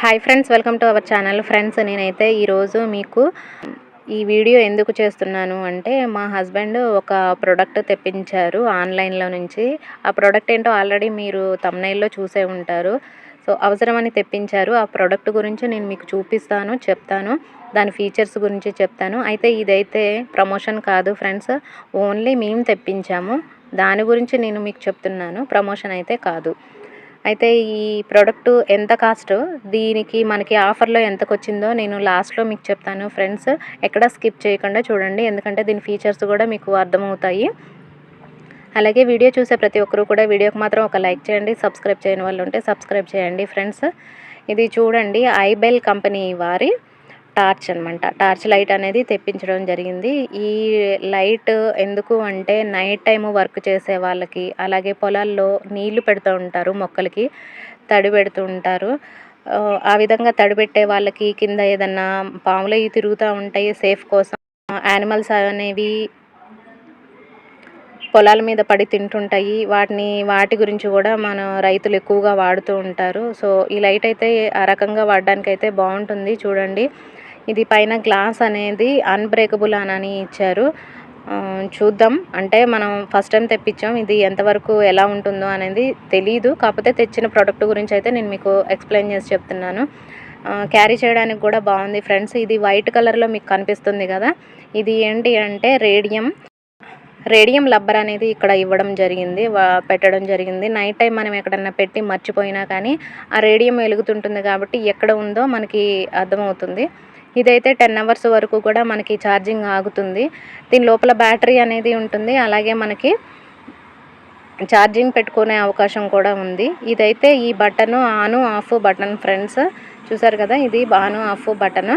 Hi friends welcome to our channel friends నేనైతే ఈరోజు మీకు ఈ వీడియో ఎందుకు చేస్తున్నాను అంటే మా హస్బెండ్ ఒక ప్రోడక్ట్ తెప్పించారు ఆన్లైన్లో నుంచి. ఆ ప్రోడక్ట్ ఏంటో ఆల్రెడీ మీరు తమ్నైల్లో చూసే ఉంటారు. సో అవసరమని తెప్పించారు. ఆ ప్రోడక్ట్ గురించి నేను మీకు చూపిస్తాను చెప్తాను. దాని ఫీచర్స్ గురించి చెప్తాను. అయితే ఇదైతే ప్రమోషన్ కాదు ఫ్రెండ్స్ ఓన్లీ మేము తెప్పించాము. దాని గురించి నేను మీకు చెప్తున్నాను. ప్రమోషన్ అయితే కాదు. అయితే ఈ ప్రోడక్ట్ ఎంత కాస్ట్ దీనికి మనకి ఆఫర్లో ఎంతకు వచ్చిందో నేను లాస్ట్లో మీకు చెప్తాను. ఫ్రెండ్స్ ఎక్కడ స్కిప్ చేయకుండా చూడండి. ఎందుకంటే దీని ఫీచర్స్ కూడా మీకు అర్థమవుతాయి. అలాగే వీడియో చూసే ప్రతి ఒక్కరు కూడా వీడియోకి మాత్రం ఒక లైక్ చేయండి. సబ్స్క్రైబ్ చేయని వాళ్ళు ఉంటే సబ్స్క్రైబ్ చేయండి ఫ్రెండ్స్ ఇది చూడండి ఐబెల్ కంపెనీ వారి. టార్చ్ అనమాట టార్చ్ లైట్ అనేది తెప్పించడం జరిగింది. ఈ లైట్ ఎందుకు అంటే నైట్ టైం వర్క్ చేసే వాళ్ళకి అలాగే పొలాల్లో నీళ్ళు పెడుతూ ఉంటారు మొక్కలకి తడి పెడుతూ ఉంటారు. ఆ విధంగా తడిపెట్టే వాళ్ళకి కింద ఏదన్నా పాములు తిరుగుతూ ఉంటాయి సేఫ్ కోసం యానిమల్స్ అనేవి పొలాల మీద పడి తింటుంటాయి. వాటిని వాటి గురించి కూడా మన రైతులు ఎక్కువగా వాడుతూ ఉంటారు. సో ఈ లైట్ అయితే ఆ రకంగా వాడడానికి అయితే బాగుంటుంది. చూడండి. ఇది పైన గ్లాస్ అనేది అన్బ్రేకబుల్ అని ఇచ్చారు. చూద్దాం. అంటే మనం ఫస్ట్ టైం తెప్పించాం. ఇది ఎంతవరకు ఎలా ఉంటుందో అనేది తెలీదు. కాకపోతే తెచ్చిన ప్రోడక్ట్ గురించి అయితే నేను మీకు ఎక్స్ప్లెయిన్ చేసి చెప్తున్నాను. క్యారీ చేయడానికి కూడా బాగుంది. ఫ్రెండ్స్ ఇది వైట్ కలర్లో మీకు కనిపిస్తుంది కదా. ఇది ఏంటి అంటే రేడియం రేడియం లబ్బర్ అనేది ఇక్కడ ఇవ్వడం జరిగింది పెట్టడం జరిగింది. నైట్ టైం మనం ఎక్కడన్నా పెట్టి మర్చిపోయినా కానీ ఆ రేడియం వెలుగుతుంటుంది కాబట్టి ఎక్కడ ఉందో మనకి అర్థమవుతుంది. ఇదైతే టెన్ అవర్స్ వరకు కూడా మనకి ఛార్జింగ్ ఆగుతుంది. దీని లోపల బ్యాటరీ అనేది ఉంటుంది. అలాగే మనకి ఛార్జింగ్ పెట్టుకునే అవకాశం కూడా ఉంది. ఇదైతే ఈ బటన్ ఆను ఆఫ్ బటన్ ఫ్రెండ్స్. చూసారు కదా? ఇది ఆను ఆఫ్ బటన్.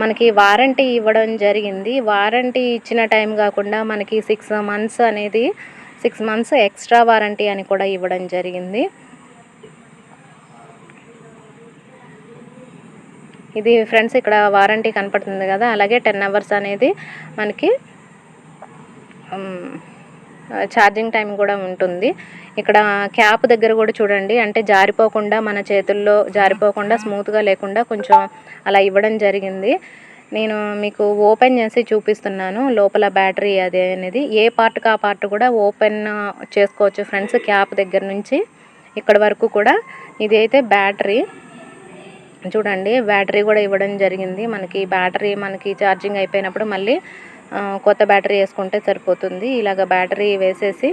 మనకి వారంటీ ఇవ్వడం జరిగింది. వారంటీ ఇచ్చిన టైం కాకుండా మనకి సిక్స్ మంత్స్ అనేది సిక్స్ మంత్స్ ఎక్స్ట్రా వారంటీ అని కూడా ఇవ్వడం జరిగింది. ఇది ఫ్రెండ్స్ ఇక్కడ వారంటీ కనపడుతుంది కదా అలాగే టెన్ అవర్స్ అనేది మనకి ఛార్జింగ్ టైం కూడా ఉంటుంది. ఇక్కడ క్యాప్ దగ్గర కూడా చూడండి అంటే జారిపోకుండా మన చేతుల్లో జారిపోకుండా స్మూత్గా లేకుండా కొంచెం అలా ఇవ్వడం జరిగింది. నేను మీకు ఓపెన్ చేసి చూపిస్తున్నాను లోపల బ్యాటరీ అది అనేది. ఏ పార్ట్కి ఆ పార్ట్ కూడా ఓపెన్ చేసుకోవచ్చు ఫ్రెండ్స్ క్యాప్ దగ్గర నుంచి. ఇక్కడ వరకు కూడా ఇది అయితే బ్యాటరీ. చూడండి బ్యాటరీ కూడా ఇవ్వడం జరిగింది. మనకి బ్యాటరీ మనకి ఛార్జింగ్ అయిపోయినప్పుడు మళ్ళీ కొత్త బ్యాటరీ వేసుకుంటే సరిపోతుంది. ఇలాగ బ్యాటరీ వేసేసి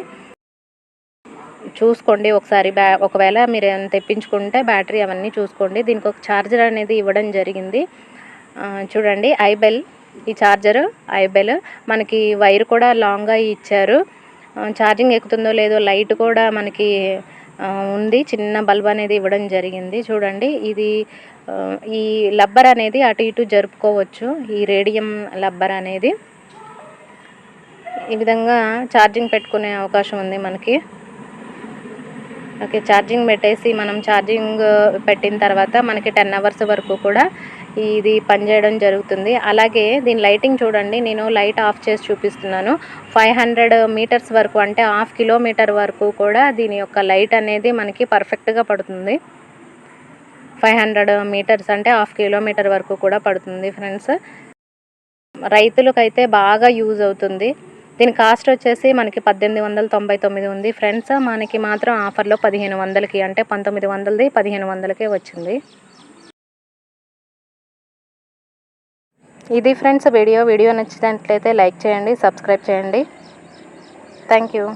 చూసుకోండి ఒకసారి. బ్యా ఒకవేళ మీరు తెప్పించుకుంటే బ్యాటరీ అవన్నీ చూసుకోండి. దీనికి ఒక ఛార్జర్ అనేది ఇవ్వడం జరిగింది. చూడండి ఐబెల్ ఈ ఛార్జర్ ఐబెల్. మనకి వైర్ కూడా లాంగ్గా ఇచ్చారు. ఛార్జింగ్ ఎక్కుతుందో లేదో లైట్ కూడా మనకి ఉంది. చిన్న బల్బ్ అనేది ఇవ్వడం జరిగింది. చూడండి ఇది ఈ లబ్బర్ అనేది అటు ఇటు జరుపుకోవచ్చు. ఈ రేడియం లబ్బర్ అనేది ఈ విధంగా ఛార్జింగ్ పెట్టుకునే అవకాశం ఉంది మనకి. ఓకే ఛార్జింగ్ పెట్టేసి మనం ఛార్జింగ్ పెట్టిన తర్వాత మనకి టెన్ అవర్స్ వరకు కూడా ఇది పనిచేయడం జరుగుతుంది. అలాగే దీని లైటింగ్ చూడండి నేను లైట్ ఆఫ్ చేసి చూపిస్తున్నాను. ఫైవ్ హండ్రెడ్ మీటర్స్ వరకు అంటే హాఫ్ కిలోమీటర్ వరకు కూడా దీని యొక్క లైట్ అనేది మనకి పర్ఫెక్ట్గా పడుతుంది. ఫైవ్ హండ్రెడ్ మీటర్స్ అంటే హాఫ్ కిలోమీటర్ వరకు కూడా పడుతుంది ఫ్రెండ్స్. రైతులకైతే బాగా యూజ్ అవుతుంది. దీని కాస్ట్ వచ్చేసి మనకి పద్దెనిమిది వందల తొంభై తొమ్మిది ఉంది ఫ్రెండ్స్. మనకి మాత్రం ఆఫర్లో పదిహేను వందలకి అంటే పంతొమ్మిది వందలది పదిహేను వందలకే వచ్చింది. ఇది ఫ్రెండ్స్ వీడియో. వీడియో నచ్చినట్లయితే లైక్ చేయండి సబ్స్క్రైబ్ చేయండి. Thank you.